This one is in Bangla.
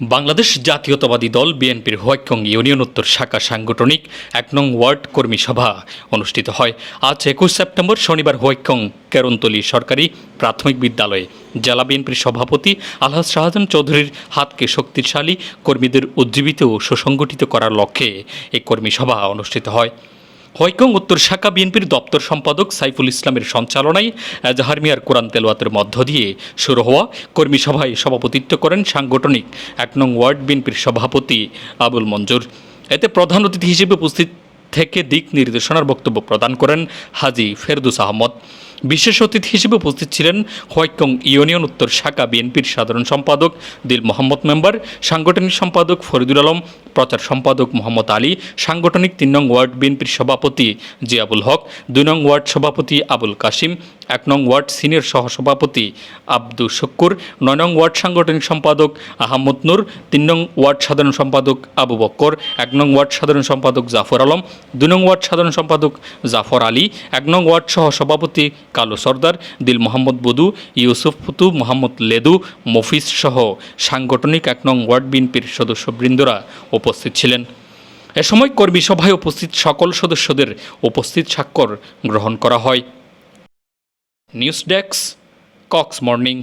বাংলাদেশ জাতীয়তাবাদী দল বিএনপির হোয়াইকং ইউনিয়ন উত্তর শাখা সাংগঠনিক এক নং ওয়ার্ড কর্মী সভা অনুষ্ঠিত হয়। আজ একুশ সেপ্টেম্বর শনিবার হোয়াইকং কেরন্তলি সরকারি প্রাথমিক বিদ্যালয়ে। জেলা বিএনপির সভাপতি আলহাজ শাহজাহান চৌধুরীর হাতকে শক্তিশালী কর্মীদের উজ্জীবিত ও সুসংগঠিত করার লক্ষ্যে এই কর্মী সভা অনুষ্ঠিত হয়। হয়কং উত্তর শাখা বিএনপির দপ্তর সম্পাদক সাইফুল ইসলামের সঞ্চালনায় এজাহার মিয়ার কোরআন তেলোয়াতের মধ্য দিয়ে শুরু হওয়া কর্মী সভায় সভাপতিত্ব করেন সাংগঠনিক এক নং ওয়ার্ড বিএনপির সভাপতি আবুল মঞ্জুর। এতে প্রধান অতিথি হিসেবে উপস্থিত থেকে দিক নির্দেশনার বক্তব্য প্রদান করেন হাজি ফেরদুস আহমদ। বিশেষ অতিথি হিসেবে উপস্থিত ছিলেন হোয়াইকং ইউনিয়ন উত্তর শাখা বিএনপির সাধারণ সম্পাদক দিল মোহাম্মদ মেম্বার, সাংগঠনিক সম্পাদক ফরিদুল আলম প্রচার সম্পাদক মোহাম্মদ আলী, সাংগঠনিক তিন নং ওয়ার্ড বিএনপির সভাপতি জিয়াবুল হক, দুই নং ওয়ার্ড সভাপতি আবুল কাশিম, এক নং ওয়ার্ড সিনিয়র সহসভাপতি আব্দুল শক্কুর, নয় নং ওয়ার্ড সাংগঠনিক সম্পাদক আহমদ নূর, তিন নং ওয়ার্ড সাধারণ সম্পাদক আবু বক্কর, এক নং ওয়ার্ড সাধারণ সম্পাদক জাফর আলম, দুই নং ওয়ার্ড সাধারণ সম্পাদক জাফর আলী, এক নং ওয়ার্ড সহ সভাপতি কালু সর্দার, দিল মোহাম্মদ বদু, ইউসুফ ফুতু মোহাম্মদ লেদু, মফিজ সহ সাংগঠনিক এক নং ওয়ার্ড বিএনপির সদস্যবৃন্দরা। উপস্থিত ছিলেন। এ সময় কর্মী সভায় উপস্থিত সকল সদস্যদের উপস্থিত স্বাক্ষর গ্রহণ করা হয়। News desk, Cox morning.